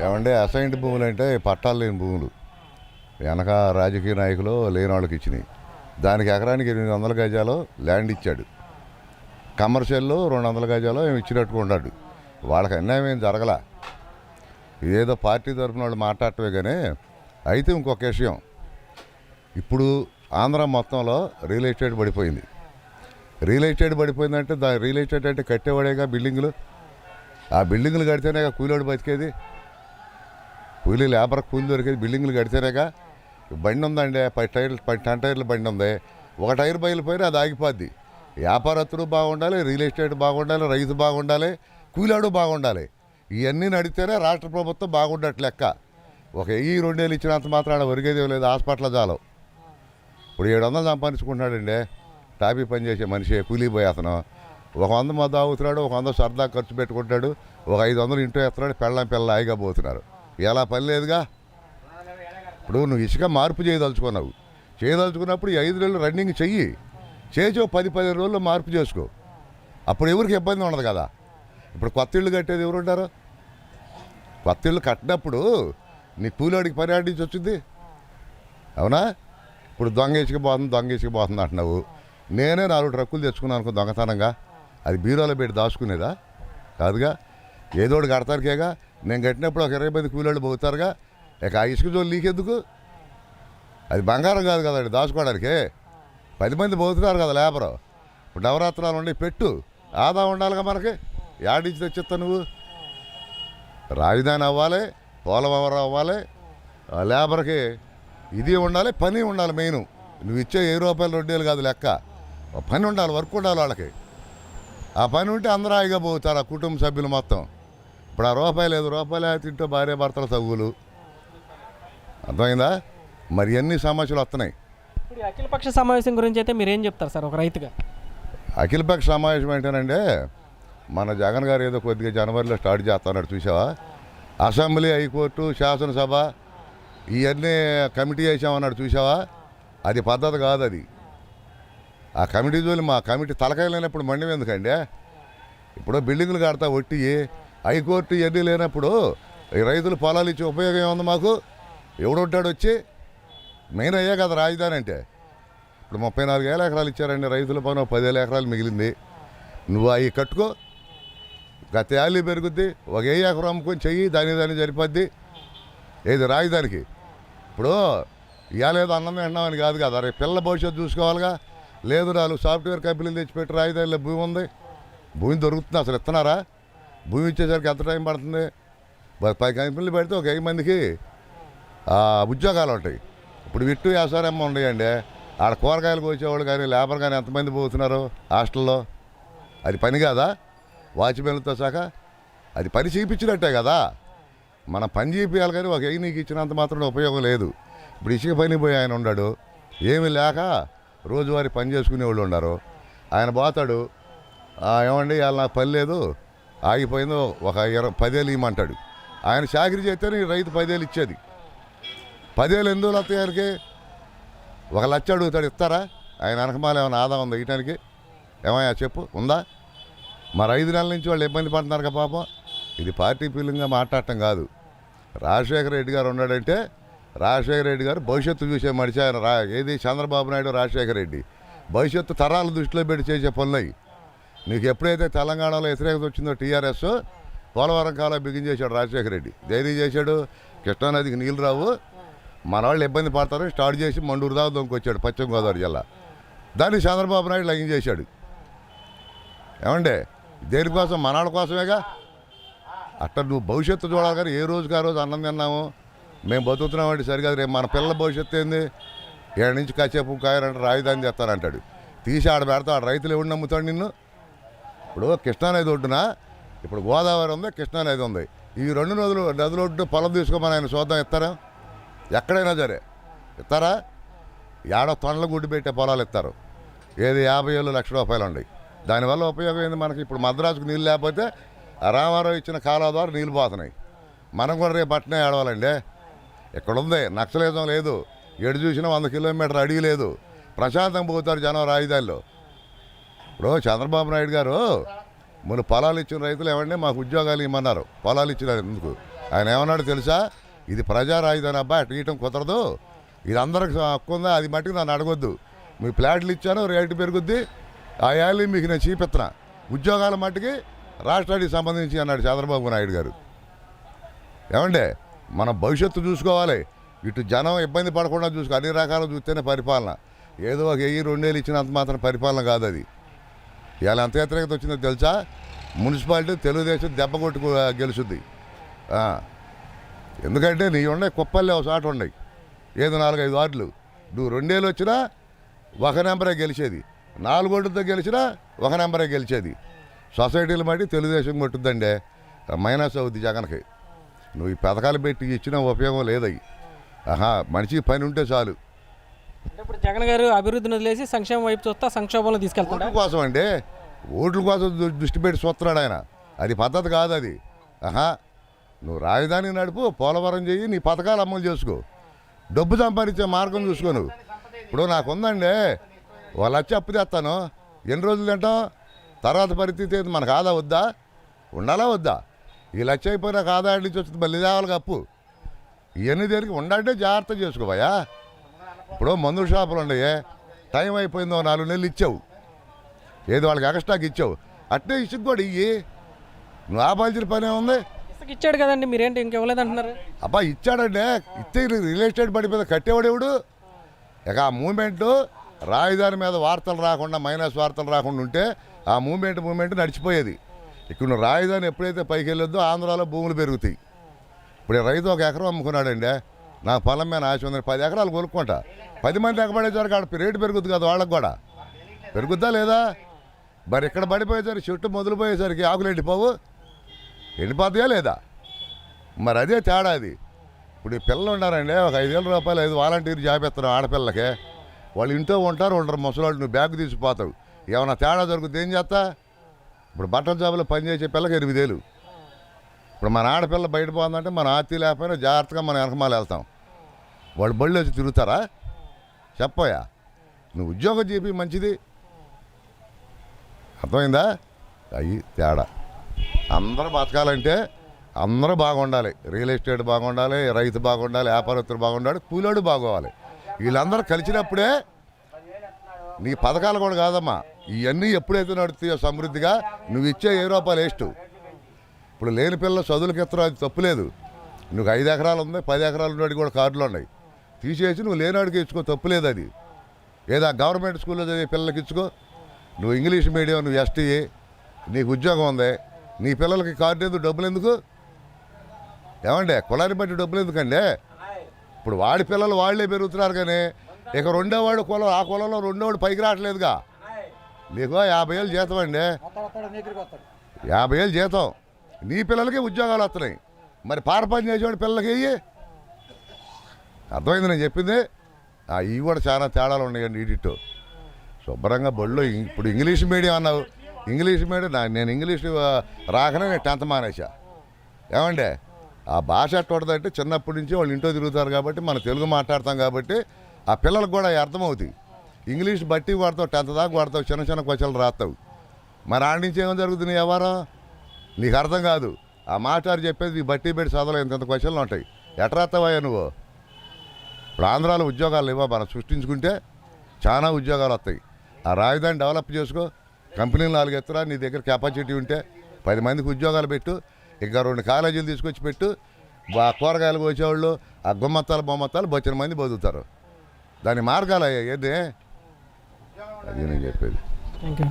ఏమంటే అసైన్డ్ భూములు అంటే పట్టాలు లేని భూములు. వెనక రాజకీయ నాయకులు లేని వాళ్ళకి ఇచ్చినాయి దానికి ఎకరానికి ఎనిమిది వందల గజాలు ల్యాండ్ ఇచ్చాడు. కమర్షియల్లో రెండు వందల గజాలు ఏమి ఇచ్చినట్టుగా ఉన్నాడు. వాళ్ళకి అన్యాయం ఏం జరగల. ఏదో పార్టీ తరఫున వాళ్ళు మాట్లాడటమే కానీ అయితే ఇంకొక విషయం. ఇప్పుడు ఆంధ్ర మొత్తంలో రియల్ ఎస్టేట్ పడిపోయింది. రియల్ ఎస్టేట్ పడిపోయిందంటే దా రియల్ ఎస్టేట్ అంటే కట్టేవాడేగా బిల్డింగులు? ఆ బిల్డింగులు కడితేనే కూలోడు బతికేది? కూలి లేబర్ కూలి దొరికేది బిల్డింగ్లు కడితేనేగా బండి ఉందండి పది టైర్లు పది టెన్ టైర్లు బండి ఉంది. ఒక టైర్ బయలుపోయినా అది ఆగిపోద్ది. వ్యాపారస్తుడు బాగుండాలి రియల్ ఎస్టేట్ బాగుండాలి రైతు బాగుండాలి కూలాడు బాగుండాలి. ఇవన్నీ నడితేనే రాష్ట్ర ప్రభుత్వం బాగుండట్టు లెక్క. ఒక వెయ్యి రెండేళ్ళు ఇచ్చినంత మాత్రాన ఒరిగేది లేదు హాస్పిటల్ చాలు ఇప్పుడు ఏడు వందలు సంపాదించుకుంటున్నాడండి. టాపీ పని చేసే మనిషి కూలీ పోయి అతను. ఒక వంద మద్దు అవుతున్నాడు ఒక వంద సరదా ఖర్చు పెట్టుకుంటాడు ఒక ఐదు వందలు ఇంట్లో వేస్తున్నాడు పెళ్ళం పిల్ల హాయిగా పోతున్నారు. ఎలా పని లేదుగా. ఇప్పుడు నువ్వు ఇసుక మార్పు చేయదలుచుకున్నావు. చేయదలుచుకున్నప్పుడు ఈ ఐదు నెలలు రన్నింగ్ చెయ్యి. చేసో ఓ పది పదిహేను రోజుల్లో మార్పు చేసుకో. అప్పుడు ఎవరికి ఇబ్బంది ఉండదు కదా. ఇప్పుడు కొత్త ఇళ్ళు కట్టేది ఎవరుంటారు? కొత్త ఇళ్ళు కట్టినప్పుడు నీ కూలోడికి పని ఆడించి నుంచి వచ్చింది. అవునా? ఇప్పుడు దొంగ ఇసుకపోతుంది దొంగ ఇసుకపోతుంది అంటున్నావు. నేనే నాలుగు ట్రక్కులు తెచ్చుకున్నాను అనుకో దొంగతనంగా. అది బీరోలో పెట్టి దాచుకునేదా? కాదుగా. ఏదోడు కడతారుకేగా నేను కట్టినప్పుడు ఒక ఇరవై మంది కూలీళ్ళు పోతారుగా? ఇక ఆ ఇసుక జోలు నీకెందుకు? అది బంగారం కాదు కదండి దాచుకోవడానికి. పది మంది పోతున్నారు కదా లేబరు. ఇప్పుడు నవరాత్రాలు ఉండి పెట్టు. ఆదా ఉండాలిగా మనకి. యాడించి తెచ్చిస్తా నువ్వు? రాజధాని అవ్వాలి పోలవరం అవ్వాలి. ఆ లేబర్కి ఇది ఉండాలి పని ఉండాలి మెయిన్. నువ్వు ఇచ్చే ఏ రూపాయలు రెండేళ్ళు కాదు లెక్క. పని ఉండాలి వర్క్ ఉండాలి వాళ్ళకి. ఆ పని ఉంటే అందరూ హాయిగా పోతారు ఆ కుటుంబ సభ్యులు మొత్తం. ఇప్పుడు ఆ రూపాయలు లేదు రూపాయలు తింటూ భార్య భర్తల తగులు అర్థమైందా? మరి ఎన్ని సమస్యలు వస్తున్నాయి? ఇప్పుడు అఖిలపక్ష సమావేశం గురించి అయితే మీరు ఏం చెప్తారు సార్ ఒక రైతుగా? అఖిలపక్ష సమావేశం ఏంటంటే మన జగన్ గారు ఏదో కొద్దిగా జనవరిలో స్టార్ట్ చేస్తున్నాడు చూసావా అసెంబ్లీ హైకోర్టు శాసనసభ ఇవన్నీ కమిటీ వేసామన్నాడు చూసావా అది పద్ధతి కాదు అది. ఆ కమిటీ జోలి మా కమిటీ తలకాయ లేనప్పుడు మండి ఎందుకండి? ఇప్పుడు బిల్డింగులు కడతా ఒట్టి హైకోర్టు ఇవన్నీ లేనప్పుడు రైతులు పొలాలు ఇచ్చే ఉపయోగం ఏముంది మాకు? ఎవడుంటాడు వచ్చి? మెయిన్ అయ్యే కదా రాజధాని అంటే. ఇప్పుడు ముప్పై నాలుగు వేల ఎకరాలు ఇచ్చారండి రైతుల పైన పదివేల ఎకరాలు మిగిలింది. నువ్వు అవి కట్టుకో. గత యాలి పెరుగుద్ది ఒక ఏ ఎకరం అమ్ముకొని చెయ్యి దాని దాన్ని సరిపోద్ది. ఏది రాజధానికి? ఇప్పుడు ఇవ్వలేదు అన్నం తిన్నామని కాదు కదా రేపు పిల్లల భవిష్యత్తు చూసుకోవాలిగా. లేదు నాలుగు సాఫ్ట్వేర్ కంపెనీలు తెచ్చిపెట్టి రాజధానిలో భూమి ఉంది. భూమి దొరుకుతుంది అసలు ఇస్తున్నారా భూమి ఇచ్చేసరికి ఎంత టైం పడుతుంది? ప- పది కంపెనీలు పెడితే ఒక ఐదు మందికి ఉద్యోగాలు ఉంటాయి. ఇప్పుడు విట్టు వ్యాసారమ్మ ఉన్నాయండి ఆడ కూరగాయలు కోసేవాళ్ళు కానీ లేబర్ కానీ ఎంతమంది పోతున్నారు హాస్టల్లో? అది పని కాదా? వాచ్మెన్లతో సహా? అది పని చేయించినట్టే కదా. మన పని చేయించాలి కానీ ఒక ఎయి నీకు ఇచ్చినంత మాత్రం ఉపయోగం లేదు. ఇప్పుడు ఇసుక పని పోయి ఆయన ఉన్నాడు ఏమి లేక రోజువారీ పని చేసుకునే వాళ్ళు ఉన్నారు. ఆయన పోతాడు. ఏమండి వాళ్ళ నాకు పని లేదు. ఆగిపోయిందో ఒక ఇరవై పదేళ్ళు ఇవ్వమంటాడు. ఆయన చాకరీ చేస్తేనే రైతు పదేళ్ళు ఇచ్చేది. పదేళ్ళు ఎందుకు వస్తాయి ఆయనకి? ఒక లక్ష అడుగుతాడు ఇస్తారా? ఆయన అనకమాల ఏమైనా ఆదాయం ఉందా ఇయటానికి ఏమయ్యా చెప్పు ఉందా? మరి ఐదు నెలల నుంచి వాళ్ళు ఇబ్బంది పడుతున్నారు కదా పాపం. ఇది పార్టీ ఫీలింగ్గా మాట్లాడటం కాదు. రాజశేఖర రెడ్డి గారు ఉన్నాడంటే రాజశేఖర రెడ్డి గారు భవిష్యత్తు చూసే మనిషి ఆయన రా ఏది చంద్రబాబు నాయుడు రాజశేఖర రెడ్డి. భవిష్యత్తు తరాల దృష్టిలో పెట్టి చేసే పనులవి నీకు ఎప్పుడైతే తెలంగాణలో వ్యతిరేకత వచ్చిందో టీఆర్ఎస్ పోలవరం కాలం బిగించేశాడు రాజశేఖర రెడ్డి. ధైర్యం చేశాడు? కృష్ణానదికి నీళ్ళు రావు. మన వాళ్ళు ఇబ్బంది పడతారు స్టార్ట్ చేసి మండూరు దాకా దొంగకొచ్చాడు పశ్చిమ గోదావరి జిల్లా. దాన్ని చంద్రబాబు నాయుడు లైన్ చేశాడు. ఏమండే? దేనికోసం మనాళ్ళ కోసమేగా? అట్ట నువ్వు భవిష్యత్తు చూడాలి కానీ ఏ రోజుకి ఆ రోజు అన్నం తిన్నాము? మేము బతుకుతున్నామంటే సరిగా రేపు మన పిల్లల భవిష్యత్తు ఏంది? ఏడు నుంచి కాసేపు కాయరంటే రాయిదాన్ని చేస్తానంటాడు తీసి ఆడ పెడతా ఆడ రైతులు ఎవడు నమ్ముతాడు నిన్ను? ఇప్పుడు కృష్ణానది ఒడ్డున ఇప్పుడు గోదావరి ఉంది కృష్ణానది ఉంది. ఈ రెండు నదులు నదులు ఒడ్డు పొలం తీసుకోమని ఆయన చూద్దాం ఇస్తారా? ఎక్కడైనా సరే. ఇస్తారా? ఏడో తొండల గుడ్డు పెట్టే పొలాలు ఇస్తారు. ఏది యాభై ఏళ్ళు లక్ష రూపాయలు ఉన్నాయి దానివల్ల ఉపయోగం ఏంది మనకి? ఇప్పుడు మద్రాసుకు నీళ్ళు లేకపోతే రామారావు ఇచ్చిన కాలువ ద్వారా నీళ్ళు పోతున్నాయి. మనం కూడా రేపు పట్టణం ఏడవాలండి. ఇక్కడ ఉంది నక్సలిజం లేదు. ఎడు చూసినా వంద కిలోమీటర్ అడిగి లేదు. ప్రశాంతం పోతారు జనం రాజధానిలో. ఇప్పుడు చంద్రబాబు నాయుడు గారు మన పొలాలు ఇచ్చిన రైతులు ఏమంటే మాకు ఉద్యోగాలు ఇమ్మన్నారు పొలాలు ఇచ్చిన ఎందుకు? ఆయన ఏమన్నాడు తెలుసా? ఇది ప్రజా రాజధాని అబ్బా అటు ఇయటం కుదరదు. ఇది అందరికి హక్కు ఉందా? అది మట్టుకు నన్ను అడగొద్దు. మీ ఫ్లాట్లు ఇచ్చాను రేటు పెరుగుద్ది. ఆ ఏళ్ళు మీకు నేను చూపిస్తున్నా ఉద్యోగాల మట్టుకి రాష్ట్రానికి సంబంధించి అన్నాడు చంద్రబాబు నాయుడు గారు. ఏమండే? మన భవిష్యత్తు చూసుకోవాలి. ఇటు జనం ఇబ్బంది పడకుండా చూసుకో అన్ని రకాలు చూస్తేనే పరిపాలన. ఏదో ఒక వెయ్యి రెండేళ్ళు ఇచ్చినంత మాత్రం పరిపాలన కాదు అది. ఇలా ఎంత వ్యతిరేకత వచ్చిందో తెలుసా? మున్సిపాలిటీ తెలుగుదేశం దెబ్బ కొట్టుకు గెలుచుద్ది. ఎందుకంటే నీ ఉండే కుప్పల్లే ఒక చోట ఉన్నాయి. ఏదో నాలుగైదు వార్డులు. నువ్వు రెండేళ్ళు వచ్చినా ఒక నెంబరే గెలిచేది. నాలుగోళ్ళతో గెలిచినా ఒక నెంబరే గెలిచేది. సొసైటీలు మట్టి తెలుగుదేశం కొట్టుద్దండి. మైనస్ అవుద్ది జగన్కి. నువ్వు ఈ పథకాలు పెట్టి ఇచ్చిన ఉపయోగం లేదవి ఆహా మనిషికి పని ఉంటే చాలు. అంటే ఇప్పుడు జగన్ గారు అభివృద్ధిని వదిలేసి సంక్షేమం వైపు చూస్తా సంక్షోభంలో తీసుకెళ్తాడు? ఓట్ల కోసం అండి. ఓట్ల కోసం దు- దృష్టి పెట్టి చూస్తున్నాడు ఆయన. అది పద్ధతి కాదు అది. ఆహా నువ్వు రాజధాని నడుపు పోలవరం చెయ్యి నీ పథకాలు అమలు చేసుకో. డబ్బు సంపాదించే మార్గం చూసుకో నువ్వు. ఇప్పుడు నాకు ఉందండి వాళ్ళు వచ్చి అప్పు తెస్తాను. ఎన్ని రోజులు తింటాం? తర్వాత పరిస్థితి ఏంది? మనకు ఆదా వద్దా? ఉండాలా వద్దా? ఈ లక్ష అయిపోయినాక ఆదాయం నుంచి వచ్చింది మళ్ళీ తేవాలి అప్పు ఇవన్నీ దేనికి ఉండాలంటే జాగ్రత్త చేసుకోవయ్యా ఇప్పుడు మందుల షాపులు ఉన్నాయే టైం అయిపోయిందో నాలుగు నెలలు ఇచ్చావు. ఏదో వాళ్ళకి ఎక్స్ట్రాకి ఇచ్చావు. అట్నే ఇసుకు కూడా ఇయ్యి. నువ్వు ఆపాల్సిన పని ఇసుక ఇచ్చాడు కదండి మీరేంటి ఇంకెవ్వలేదంటున్నారు అబ్బా ఇచ్చాడంటే ఇస్తే రియల్ ఎస్టేట్ బడి మీద కట్టేవాడు ఎవడు? ఇక ఆ మూమెంట్ రాజధాని మీద వార్తలు రాకుండా మైనస్ వార్తలు రాకుండా ఉంటే ఆ మూమెంట్ మూమెంట్ నడిచిపోయేది. ఇక్కడ నువ్వు రాజధాని ఎప్పుడైతే పైకి వెళ్ళొద్దో ఆంధ్రాలో భూములు పెరుగుతాయి. ఇప్పుడు రైతు ఒక ఎకరం అమ్ముకున్నాడండి నా పొలం మీద ఆశ ఉంది పది ఎకరాలు కొనుక్కుంటా. పది మంది ఎక్కబడేసరికి ఆడ రేటు పెరుగుద్ది కదా వాళ్ళకి కూడా. పెరుగుద్దా లేదా? మరి ఇక్కడ పడిపోయేసరికి చెట్టు మొదలుపోయేసరికి ఆకులు ఎండిపోవు? ఎండిపోతాయా లేదా? మరి అదే తేడా అది. ఇప్పుడు ఈ పిల్లలు ఉన్నారండి ఒక ఐదేళ్ళ రూపాయలు ఐదు వాలంటీర్ జాబ్ ఇస్తున్నాం ఆడపిల్లకి వాళ్ళు ఇంట్లో ఉంటారు ఉండరు ముసలాళ్ళు నువ్వు బ్యాగ్ తీసిపోతావు ఏమైనా తేడా దొరుకుతుంది ఏం చేస్తా? ఇప్పుడు బట్టల జాబులో పనిచేసే పిల్లకి ఎనిమిదేలు ఇప్పుడు మన ఆడపిల్ల బయట పోతుందంటే మన ఆర్తి లేకపోయినా జాగ్రత్తగా మన వెనకమాలు వెళ్తాం వాళ్ళు బళ్ళు వచ్చి తిరుగుతారా? చెప్పోయా? నువ్వు ఉద్యోగం చేపి మంచిది. అర్థమైందా? అయ్యి తేడా. అందరూ బతకాలంటే అందరూ బాగుండాలి. రియల్ ఎస్టేట్ బాగుండాలి రైతు బాగుండాలి వ్యాపారస్తులు బాగుండాలి కూలోడు బాగోవాలి. వీళ్ళందరూ కలిసినప్పుడే నీ పథకాలు కూడా కాదమ్మా. ఇవన్నీ ఎప్పుడైతే నడుస్తాయో సమృద్ధిగా నువ్వు ఇచ్చే ఏ రూపాయలు వేస్ట్. ఇప్పుడు లేని పిల్లలు చదువులకి ఎత్తడం అది తప్పులేదు నువ్వు ఐదు ఎకరాలు ఉంది పది ఎకరాలు ఉన్నవాడికి కూడా కార్డులు ఉన్నాయి. తీసేసి నువ్వు లేనాడికి ఇచ్చుకో తప్పులేదు అది ఏదో గవర్నమెంట్ స్కూల్లో చదివే పిల్లలకి ఇచ్చుకో. నువ్వు ఇంగ్లీష్ మీడియం నువ్వు ఎస్టీ నీకు ఉద్యోగం ఉంది. నీ పిల్లలకి కార్డు ఎందుకు డబ్బులు ఎందుకు? ఏమండి కులాన్ని బట్టి డబ్బులు ఎందుకండి? ఇప్పుడు వాడి పిల్లలు వాళ్ళే పెరుగుతున్నారు కానీ ఇక రెండోవాడు కులం ఆ కులంలో రెండోవాడు పైకి రావట్లేదుగా. నీకు యాభై ఏళ్ళు జీతం అండి. యాభై ఏళ్ళు జీతం. నీ పిల్లలకి ఉద్యోగాలు వస్తున్నాయి. మరి పార చేసేవాడి పిల్లలకి అర్థమైంది నేను చెప్పింది? ఆ, ఇవి కూడా చాలా తేడాలు ఉన్నాయండి ఇడిటో శుభ్రంగా బళ్ళు ఇప్పుడు ఇంగ్లీష్ మీడియం అన్నావు. ఇంగ్లీష్ మీడియం నేను ఇంగ్లీష్ రాకనే నేను టెన్త్ మానేసా ఏమండి? ఆ భాష ఎట్టంటే చిన్నప్పటి నుంచి వాళ్ళు ఇంట్లో తిరుగుతారు కాబట్టి మనం తెలుగు మాట్లాడతాం కాబట్టి ఆ పిల్లలకు కూడా అర్థమవుతుంది ఇంగ్లీష్ బట్టి వాడతావు టెన్త్ దాకా వాడతావు చిన్న చిన్న క్వశ్చన్లు రాస్తావు. మరి ఆడి నుంచి ఏమో జరుగుతుంది ఎవరో నీకు అర్థం కాదు. ఆ మాస్టారు చెప్పేది నీ బట్టి పెట్టి చదవలేదు ఇంత క్వశ్చన్లు ఉంటాయి. ఎట్లా నువ్వు? ఇప్పుడు ఆంధ్రాలో ఉద్యోగాలు ఇవ్వ మనం సృష్టించుకుంటే చాలా ఉద్యోగాలు వస్తాయి. ఆ రాజధాని డెవలప్ చేసుకో కంపెనీలు నాలుగు ఎత్తురా నీ దగ్గర కెపాసిటీ ఉంటే పది మందికి ఉద్యోగాలు పెట్టు ఇంకా రెండు కాలేజీలు తీసుకొచ్చి పెట్టు ఆ కూరగాయలు కోసేవాళ్ళు ఆ గుమ్మత్తాలు బొమ్మత్తాలు బొచ్చిన మంది బతుకుతారు. దాని మార్గాలు అయ్యాయి. ఏది? అది నేను చెప్పేది. Thank you